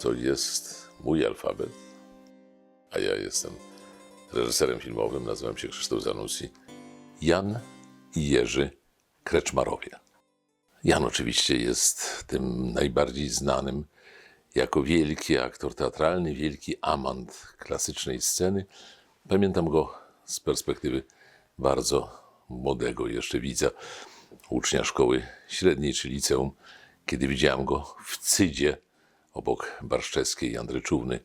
to jest mój alfabet, a ja jestem reżyserem filmowym, nazywam się Krzysztof Zanussi. Jan i Jerzy Kreczmarowie. Jan oczywiście jest tym najbardziej znanym jako wielki aktor teatralny, wielki amant klasycznej sceny. Pamiętam go z perspektywy bardzo młodego jeszcze widza, ucznia szkoły średniej czy liceum, kiedy widziałem go w Cydzie obok Barszczewskiej i Andryczówny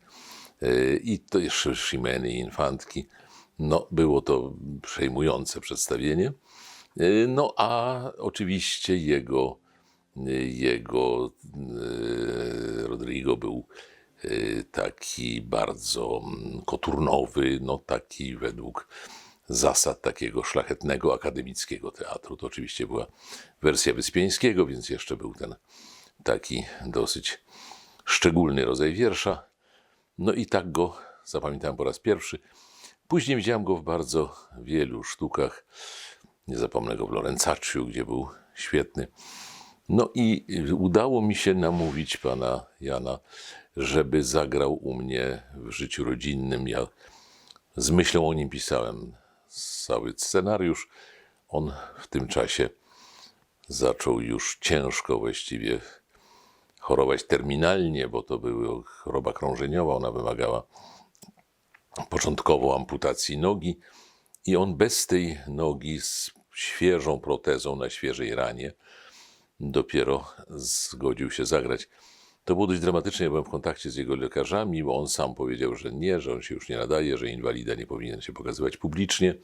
Yy, i to jeszcze Szimeny i Infantki. No, było to przejmujące przedstawienie. Yy, No a oczywiście jego, jego yy, Rodrigo był taki bardzo mm, koturnowy, no taki według zasad takiego szlachetnego akademickiego teatru. To oczywiście była wersja Wyspiańskiego, więc jeszcze był ten taki dosyć szczególny rodzaj wiersza. No i tak go zapamiętałem po raz pierwszy. Później widziałem go w bardzo wielu sztukach. Nie zapomnę go w Lorenzacciu, gdzie był świetny. No i udało mi się namówić pana Jana, żeby zagrał u mnie w życiu rodzinnym. Ja z myślą o nim pisałem cały scenariusz. On w tym czasie zaczął już ciężko właściwie chorować terminalnie, bo to była choroba krążeniowa. Ona wymagała początkowo amputacji nogi i on bez tej nogi z świeżą protezą na świeżej ranie dopiero zgodził się zagrać. To było dość dramatyczne. Ja byłem w kontakcie z jego lekarzami, bo on sam powiedział, że nie, że on się już nie nadaje, że inwalida nie powinien się pokazywać publicznie.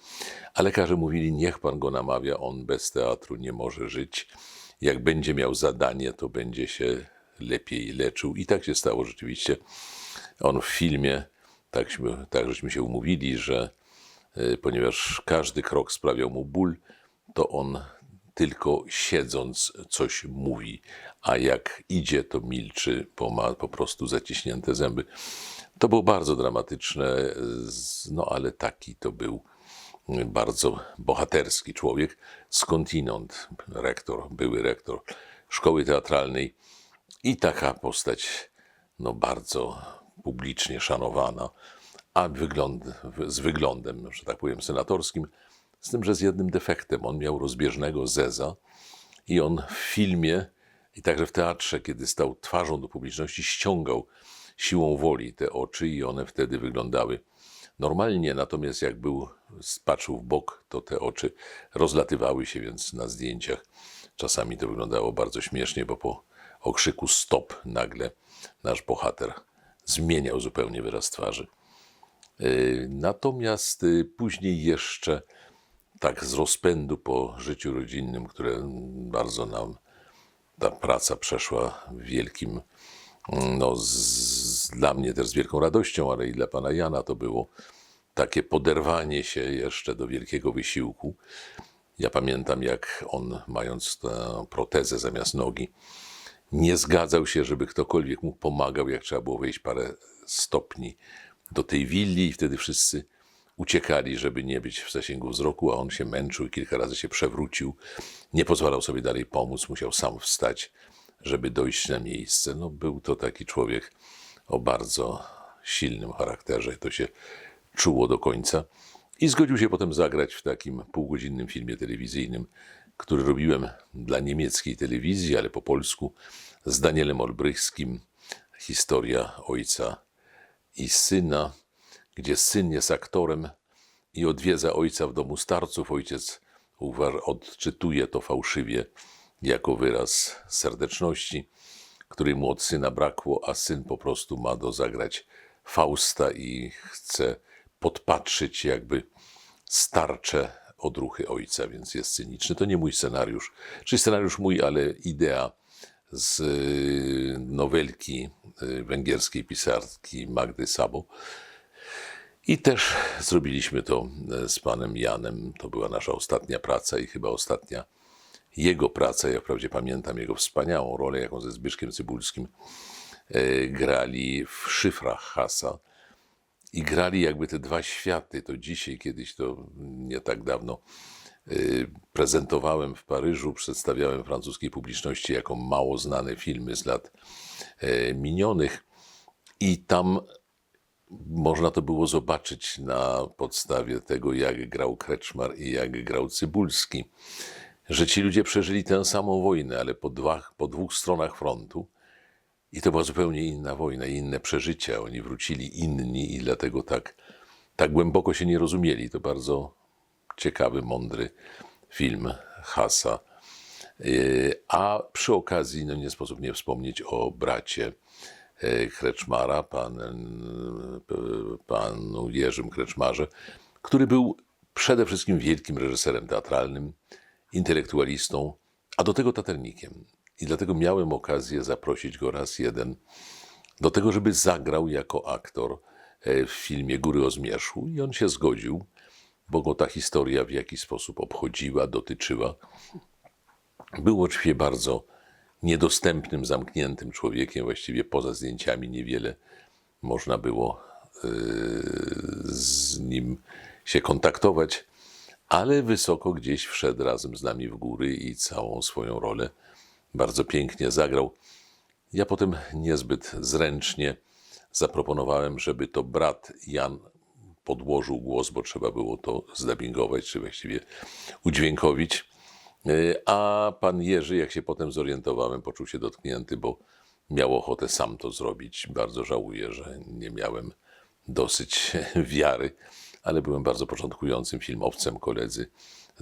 A lekarze mówili, niech pan go namawia, on bez teatru nie może żyć. Jak będzie miał zadanie, to będzie się lepiej leczył. I tak się stało rzeczywiście. On w filmie, takśmy, tak żeśmy się umówili, że y, ponieważ każdy krok sprawiał mu ból, to on tylko siedząc coś mówi, a jak idzie, to milczy, bo ma po prostu zaciśnięte zęby. To było bardzo dramatyczne, no ale taki to był bardzo bohaterski człowiek, skądinąd rektor, były rektor szkoły teatralnej i taka postać, no bardzo publicznie szanowana, a wygląd, z wyglądem, że tak powiem, senatorskim, z tym, że z jednym defektem. On miał rozbieżnego zeza i on w filmie i także w teatrze, kiedy stał twarzą do publiczności, ściągał siłą woli te oczy i one wtedy wyglądały normalnie, natomiast jak był, patrzył w bok, to te oczy rozlatywały się, więc na zdjęciach czasami to wyglądało bardzo śmiesznie, bo po okrzyku stop nagle nasz bohater zmieniał zupełnie wyraz twarzy. Yy, Natomiast y, później jeszcze tak z rozpędu po życiu rodzinnym, które bardzo nam ta praca przeszła wielkim, mm, no z, dla mnie też z wielką radością, ale i dla pana Jana to było takie poderwanie się jeszcze do wielkiego wysiłku. Ja pamiętam, jak on, mając tę protezę zamiast nogi, nie zgadzał się, żeby ktokolwiek mu pomagał, jak trzeba było wejść parę stopni do tej willi i wtedy wszyscy uciekali, żeby nie być w zasięgu wzroku, a on się męczył kilka razy się przewrócił. Nie pozwalał sobie dalej pomóc, musiał sam wstać, żeby dojść na miejsce. No, był to taki człowiek o bardzo silnym charakterze, to się czuło do końca. I zgodził się potem zagrać w takim półgodzinnym filmie telewizyjnym, który robiłem dla niemieckiej telewizji, ale po polsku, z Danielem Olbrychskim. Historia ojca i syna, gdzie syn jest aktorem i odwiedza ojca w domu starców. Ojciec odczytuje to fałszywie jako wyraz serdeczności, której mu od syna brakło, a syn po prostu ma do zagrać Fausta i chce podpatrzyć jakby starcze odruchy ojca, więc jest cyniczny. To nie mój scenariusz, czy scenariusz mój, ale idea z y, nowelki y, węgierskiej pisarki Magdy Sabo. I też zrobiliśmy to e, z panem Janem. To była nasza ostatnia praca i chyba ostatnia jego praca. Ja wprawdzie pamiętam jego wspaniałą rolę, jaką ze Zbyszkiem Cybulskim e, grali w szyfrach Hasa. I grali jakby te dwa światy. To dzisiaj, kiedyś to nie tak dawno y, prezentowałem w Paryżu, przedstawiałem francuskiej publiczności jako mało znane filmy z lat e, minionych. I tam można to było zobaczyć na podstawie tego, jak grał Kreczmar i jak grał Cybulski, że ci ludzie przeżyli tę samą wojnę, ale po, dwa, po dwóch stronach frontu. I to była zupełnie inna wojna, inne przeżycia. Oni wrócili inni i dlatego tak, tak głęboko się nie rozumieli. To bardzo ciekawy, mądry film Hasa. Yy, A przy okazji, no nie sposób nie wspomnieć o bracie e, Kreczmara, pan, e, panu Jerzym Kreczmarze, który był przede wszystkim wielkim reżyserem teatralnym, intelektualistą, a do tego taternikiem. I dlatego miałem okazję zaprosić go raz jeden do tego, żeby zagrał jako aktor e, w filmie Góry o Zmierzchu i on się zgodził, bo go ta historia w jakiś sposób obchodziła, dotyczyła. Był oczywiście bardzo niedostępnym, zamkniętym człowiekiem, właściwie poza zdjęciami niewiele można było yy, z nim się kontaktować, ale wysoko gdzieś wszedł razem z nami w góry i całą swoją rolę bardzo pięknie zagrał. Ja potem niezbyt zręcznie zaproponowałem, żeby to brat Jan podłożył głos, bo trzeba było to zdubbingować, czy właściwie udźwiękowić. Yy, A pan Jerzy, jak się potem zorientowałem, poczuł się dotknięty, bo miał ochotę sam to zrobić. Bardzo żałuję, że nie miałem dosyć wiary, ale byłem bardzo początkującym filmowcem. Koledzy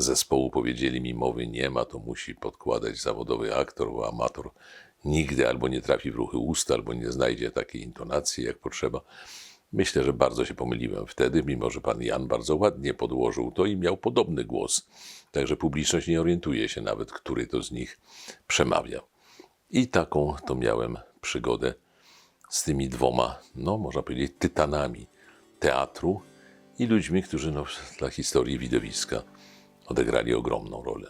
zespołu powiedzieli mi, mowy nie ma, to musi podkładać zawodowy aktor, bo amator nigdy albo nie trafi w ruchy ust, albo nie znajdzie takiej intonacji jak potrzeba. Myślę, że bardzo się pomyliłem wtedy, mimo że pan Jan bardzo ładnie podłożył to i miał podobny głos. Także publiczność nie orientuje się nawet, który to z nich przemawiał. I taką to miałem przygodę z tymi dwoma, no można powiedzieć, tytanami teatru i ludźmi, którzy no, dla historii widowiska odegrali ogromną rolę.